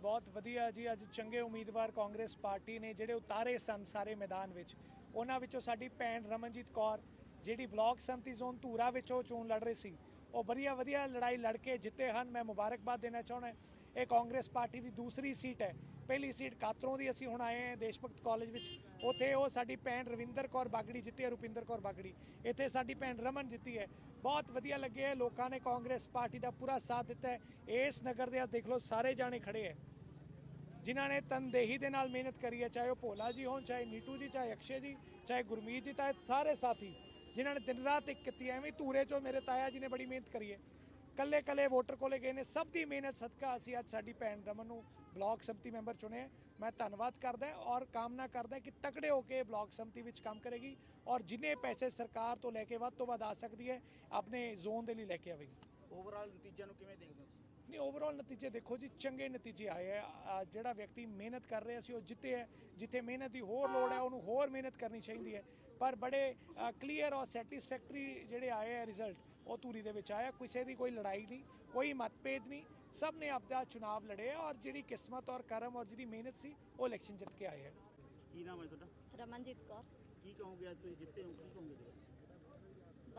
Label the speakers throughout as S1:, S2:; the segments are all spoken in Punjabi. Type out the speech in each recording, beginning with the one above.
S1: ਬਹੁਤ ਵਧੀਆ ਜੀ। ਅੱਜ ਚੰਗੇ ਉਮੀਦਵਾਰ ਕਾਂਗਰਸ ਪਾਰਟੀ ਨੇ ਜਿਹੜੇ ਉਤਾਰੇ ਸਨ ਸਾਰੇ ਮੈਦਾਨ ਵਿੱਚ, ਉਹਨਾਂ ਵਿੱਚੋਂ ਸਾਡੀ ਭੈਣ ਰਮਨਜੀਤ ਕੌਰ, ਜਿਹੜੀ ਬਲਾਕ ਸੰਮਤੀ ਜ਼ੋਨ ਧੂਰਾ ਵਿੱਚ ਉਹ ਚੋਣ ਲੜ ਰਹੀ ਸੀ। ਉਹ ਵਧੀਆ ਵਧੀਆ ਲੜਾਈ ਲੜ ਕੇ ਜਿੱਤੇ ਹਨ। ਮੈਂ ਮੁਬਾਰਕਬਾਦ ਦੇਣਾ ਚਾਹੁੰਦਾ ਇਹ ਕਾਂਗਰਸ ਪਾਰਟੀ ਦੀ ਦੂਸਰੀ ਸੀਟ ਹੈ। ਪਹਿਲੀ ਸੀਟ ਕਾਤਰੋਂ ਦੀ ਅਸੀਂ ਹੁਣ ਆਏ ਹਾਂ ਦੇਸ਼ ਭਗਤ ਕਾਲਜ ਵਿੱਚ। ਉੱਥੇ ਉਹ ਸਾਡੀ ਭੈਣ ਰਵਿੰਦਰ ਕੌਰ ਬਾਗੜੀ ਜਿੱਤੀ ਹੈ, ਰੁਪਿੰਦਰ ਕੌਰ ਬਾਗੜੀ। ਇੱਥੇ ਸਾਡੀ ਭੈਣ ਰਮਨ ਜਿੱਤੀ ਹੈ। ਬਹੁਤ ਵਧੀਆ ਲੱਗੇ ਹੈ। ਲੋਕਾਂ ਨੇ ਕਾਂਗਰਸ ਪਾਰਟੀ ਦਾ ਪੂਰਾ ਸਾਥ ਦਿੱਤਾ ਹੈ। ਇਸ ਨਗਰ ਦੇ ਆ ਦੇਖ ਲਓ, ਸਾਰੇ ਜਾਣੇ ਖੜੇ ਹੈ। ਜਿਨ੍ਹਾਂ ਨੇ ਤਨਦੇਹੀ ਦੇ ਨਾਲ ਮਿਹਨਤ ਕਰੀ ਹੈ, ਚਾਹੇ ਉਹ ਭੋਲਾ ਜੀ ਹੋਣ, ਚਾਹੇ ਨੀਟੂ ਜੀ, ਚਾਹੇ ਅਕਸ਼ੇ ਜੀ, ਚਾਹੇ ਗੁਰਮੀਤ ਜੀ, ਤਾਂ ਸਾਰੇ ਸਾਥੀ ਜਿਨ੍ਹਾਂ ਨੇ ਦਿਨ ਰਾਤ ਇੱਕ ਕੀਤੀ ਹੈ। ਐਵੇਂ ਧੂਰੇ ਚੋਂ ਮੇਰੇ ਤਾਇਆ ਜੀ ਨੇ ਬੜੀ ਮਿਹਨਤ ਕਰੀ ਹੈ। ਕੱਲੇ ਕੱਲੇ ਵੋਟਰ ਕੋਲੇ ਗਏ ਨੇ, ਸਭ ਦੀ ਮਿਹਨਤ, ਸਦਕਾ ਅਸੀਂ ਅੱਜ ਸਾਡੀ ਭੈਣ ਰਮਨ ਨੂੰ ਬਲਾਕ ਸੰਮਤੀ ਮੈਂਬਰ ਚੁਣਿਆ ਮੈਂ ਧੰਨਵਾਦ ਕਰਦਾ ਔਰ ਕਾਮਨਾ ਕਰਦਾ ਕਿ ਤਕੜੇ ਹੋ ਕੇ ਬਲਾਕ ਸੰਮਤੀ ਵਿੱਚ ਕੰਮ ਕਰੇਗੀ ਔਰ ਜਿੰਨੇ ਪੈਸੇ ਸਰਕਾਰ ਤੋਂ ਲੈ ਕੇ ਵੱਧ ਤੋਂ ਵੱਧ ਆ ਸਕਦੀ ਹੈ, ਆਪਣੇ ਜ਼ੋਨ ਦੇ ਲਈ ਲੈ ਕੇ ਆਵੇਗੀ।
S2: ਓਵਰਆਲ ਨਤੀਜਿਆਂ ਨੂੰ ਕਿਵੇਂ ਦੇਖਦੇ ਹੋ
S1: ਨਹੀਂ ਓਵਰਆਲ ਨਤੀਜੇ ਦੇਖੋ ਜੀ ਚੰਗੇ ਨਤੀਜੇ ਆਏ ਆ। ਜਿਹੜਾ ਵਿਅਕਤੀ ਮਿਹਨਤ ਕਰ ਰਿਹਾ ਸੀ ਉਹ ਜਿੱਤੇ ਹੈ ਜਿੱਥੇ ਮਿਹਨਤ ਦੀ ਹੋਰ ਲੋੜ ਹੈ ਉਹਨੂੰ ਹੋਰ ਮਿਹਨਤ ਕਰਨੀ ਚਾਹੀਦੀ ਹੈ। ਪਰ ਬੜੇ ਕਲੀਅਰ ਔਰ ਸੈਟੀਸਫੈਕਟਰੀ ਜਿਹੜੇ ਆਏ ਆ ਰਿਜ਼ਲਟ ਉਹ ਧੂਰੀ ਦੇ ਵਿੱਚ ਆਇਆ। ਕਿਸੇ ਦੀ ਕੋਈ ਲੜਾਈ ਨਹੀਂ ਕੋਈ ਮਤਭੇਦ ਨਹੀਂ। ਸਭ ਨੇ ਆਪਦਾ ਚੁਣਾਵ ਲੜਿਆ ਔਰ ਜਿਹੜੀ ਕਿਸਮਤ ਔਰ ਕਰਮ ਔਰ ਜਿਹਦੀ ਮਿਹਨਤ ਸੀ ਉਹ ਇਲੈਕਸ਼ਨ ਜਿੱਤ ਕੇ ਆਏ ਹੈ
S2: ਕੀ ਨਾਮ ਹੈ ਤੁਹਾਡਾ?
S3: ਰਮਨਜੀਤ ਕੌਰ।
S2: ਕੀ ਕਹੋਗੇ ਅੱਜ ਤੁਸੀਂ ਜਿੱਤੇ ਹੋ ਕੀ?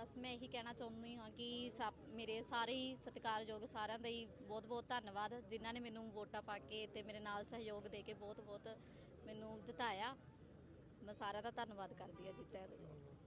S3: ਬਸ ਮੈਂ ਇਹੀ ਕਹਿਣਾ ਚਾਹੁੰਦੀ ਹਾਂ ਕਿ ਸਭ ਮੇਰੇ ਸਾਰੇ ਹੀ ਸਤਿਕਾਰਯੋਗ ਸਾਰਿਆਂ ਦਾ ਹੀ ਬਹੁਤ-ਬਹੁਤ ਧੰਨਵਾਦ, ਜਿਨ੍ਹਾਂ ਨੇ ਮੈਨੂੰ ਵੋਟਾਂ ਪਾ ਕੇ ਤੇ ਮੇਰੇ ਨਾਲ ਸਹਿਯੋਗ ਦੇ ਕੇ ਬਹੁਤ-ਬਹੁਤ ਮੈਨੂੰ ਜਿਤਾਇਆ। ਮੈਂ ਸਾਰਿਆਂ ਦਾ ਧੰਨਵਾਦ ਕਰਦੀ ਹਾਂ ਜਿੱਤਿਆ ਦੇ ਲਈ